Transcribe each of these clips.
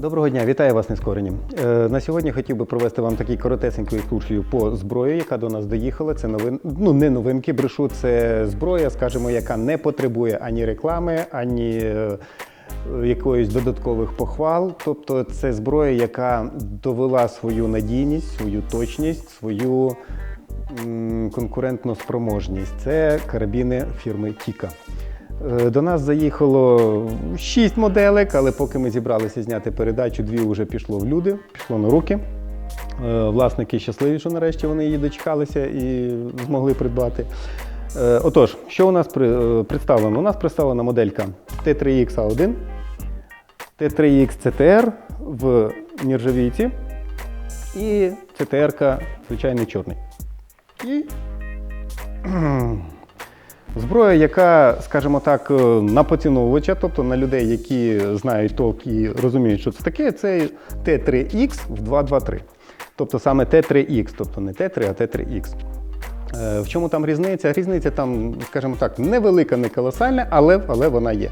Доброго дня, вітаю вас нескорені. Е, на сьогодні хотів би провести вам таку коротесеньку екскурсію по зброї, яка до нас доїхала. Це новин, ну не новинки, брешу. Це зброя, скажімо, яка не потребує ані реклами, ані е, якоїсь додаткових похвал. Тобто, це зброя, яка довела свою надійність, свою точність, свою м, конкурентну спроможність. Це карабіни фірми Тіка. Е, До нас заїхало 6 моделек, але поки ми зібралися зняти передачу, дві вже пішло в люди, пішло на руки. Е, Власники щасливі, що нарешті вони її дочекалися і змогли придбати. Е, Отож, що у нас представлено? У нас представлена моделька T3X A1, T3X CTR в нержавійці і CTR, звичайний чорний. І Зброя, яка, скажімо так, е, на поціновувача, тобто на людей, які знають толк і розуміють, що це таке, це Т3Х в 223. Тобто саме Т3Х, тобто не Т3, а Т3Х. Е, В чому там різниця? Різниця там, скажімо так, невелика, не колосальна, але, але вона є.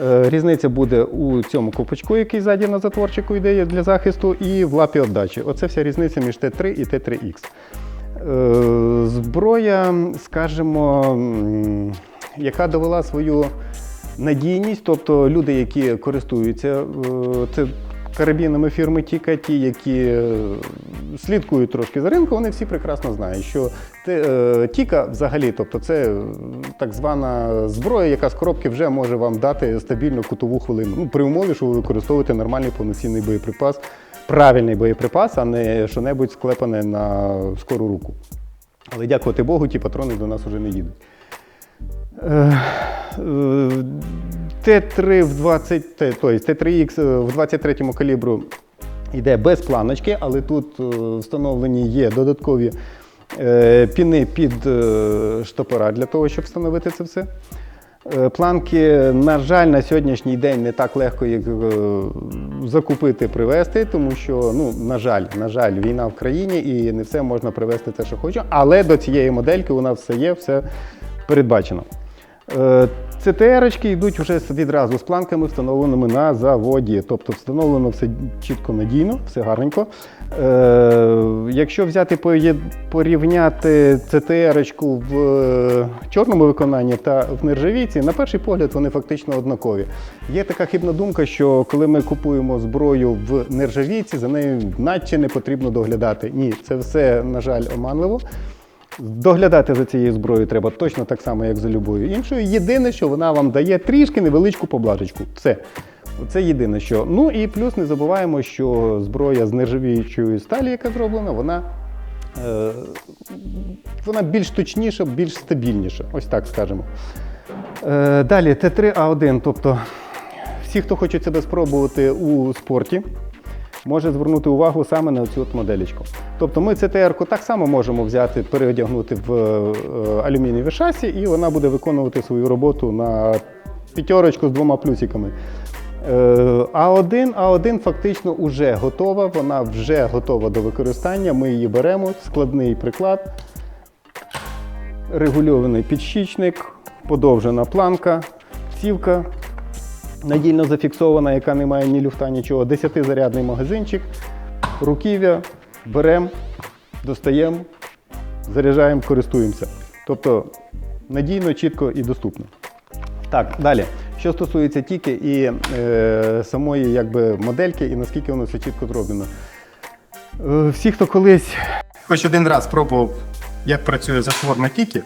Е, Різниця буде у цьому ковпачку, який ззаді на затворчику йде для захисту, і в лапі віддачі. Оце вся різниця між Т3 і Т3Х. Е, Зброя, скажімо, яка довела свою надійність, тобто люди, які користуються е, це карабінами фірми Тіка, ті, які е, слідкують трошки за ринком, вони всі прекрасно знають, що Тіка взагалі, тобто це так звана зброя, яка з коробки вже може вам дати стабільну кутову хвилину. Ну, при умові, що ви використовуєте нормальний повноцінний боєприпас, правильний боєприпас, а не що-небудь склепане на скору руку. Але дякувати Богу, ті патрони до нас вже не їдуть. Е, е, Т3 в 20, Т- тобто Т3Х в 23-му калібру йде без планочки, але тут е, встановлені є додаткові е, піни під е, штопора для того, щоб встановити це все. Е, Планки, на жаль, на сьогоднішній день не так легко їх е, закупити, привезти, тому що, ну, на жаль, на жаль, війна в країні і не все можна привезти те, що хочу. Але до цієї модельки у нас все є, все передбачено. ЦТР-очки йдуть вже відразу з планками, встановленими на заводі. Тобто встановлено все чітко надійно, все гарненько. Е, якщо взяти порівняти ЦТР-очку в е, чорному виконанні та в нержавійці, на перший погляд вони фактично однакові. Є така хибна думка, що коли ми купуємо зброю в нержавійці, за нею наче не потрібно доглядати. Ні, це все, на жаль, оманливо. Доглядати за цією зброєю треба точно так само, як за любою іншою. Єдине, що вона вам дає трішки невеличку поблажечку. Все. Це єдине, що. Ну і плюс не забуваємо, що зброя з нержавіючої сталі, яка зроблена, вона, е, вона більш точніша, більш стабільніша. Ось так скажемо. Е, далі Т3А1, тобто всі, хто хочуть себе спробувати у спорті, може звернути увагу саме на цю моделечку. Тобто ми ЦТР-ку так само можемо взяти, переодягнути в е, алюмінієве шасі, і вона буде виконувати свою роботу на п'ятерочку з двома плюсиками. Е, А1, А1 фактично вже готова, вона вже готова до використання. Ми її беремо, складний приклад, регульований підщічник, подовжена планка, цівка, надійно зафіксована, яка не має ні люфта, нічого. 10-зарядний магазинчик, руків'я, беремо, достаємо, заряджаємо, користуємося. Тобто надійно, чітко і доступно. Так, далі. Що стосується тільки і е, самої якби, модельки, і наскільки воно все чітко зроблено. Е, всі, хто колись Хоч один раз пробував, як працює затвор на тікі,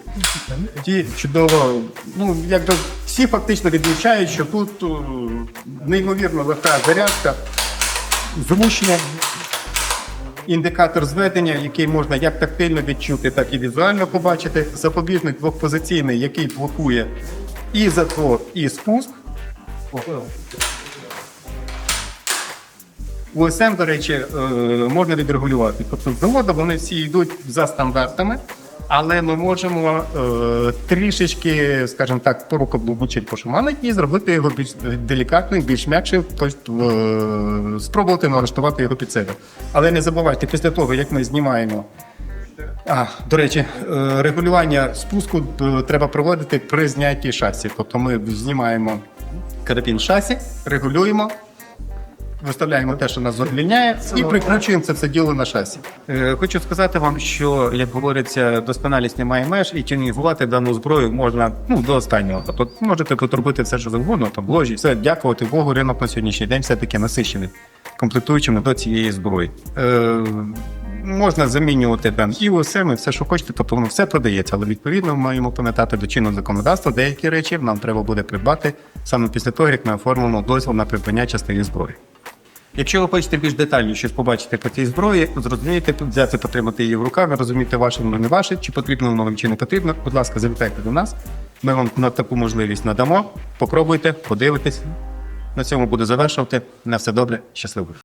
ті чудово, ну якби всі фактично відмічають, що тут е, неймовірно легка зарядка, зручно, індикатор зведення, який можна як тактильно відчути, так і візуально побачити. Запобіжник двохпозиційний, який блокує і затвор, і спуск. УСМ, до речі, е, можна відрегулювати. Тобто з заводу вони всі йдуть за стандартами, але ми можемо е, трішечки, скажімо так, порукоблучити, пошуманити і зробити його більш делікатним, більш м'якшим, тобто е, спробувати налаштувати його під себе. Але не забувайте, після того, як ми знімаємо. А, до речі, е, регулювання спуску е, треба проводити при знятті шасі. Тобто ми знімаємо карабін шасі, регулюємо, виставляємо те, що нас задовільняє, і прикручуємо це все діло на шасі. Е, Хочу сказати вам, що як говориться, досконалість не має меж, і тюнінгувати дану зброю можна ну до останнього. Тобто можете тут робити все, що завгодно, там ложі, все дякувати Богу, ринок на сьогоднішній день все таки насичений комплектуючими до цієї зброї. Е, можна замінювати там і і все, що хочете, тобто воно все продається, але відповідно ми маємо пам'ятати до чинного законодавства, деякі речі нам треба буде придбати саме після того, як ми оформимо дозвіл на придбання частини зброї. Якщо ви хочете більш детально щось побачити по цій зброї, зрозумієте, взяти, потримати її в руках, розуміти, ваше воно не ваше, чи потрібно воно вам, чи не потрібно, будь ласка, завітайте до нас. Ми вам на таку можливість надамо. Попробуйте, подивитесь. На цьому буду завершувати. На все добре, щасливо.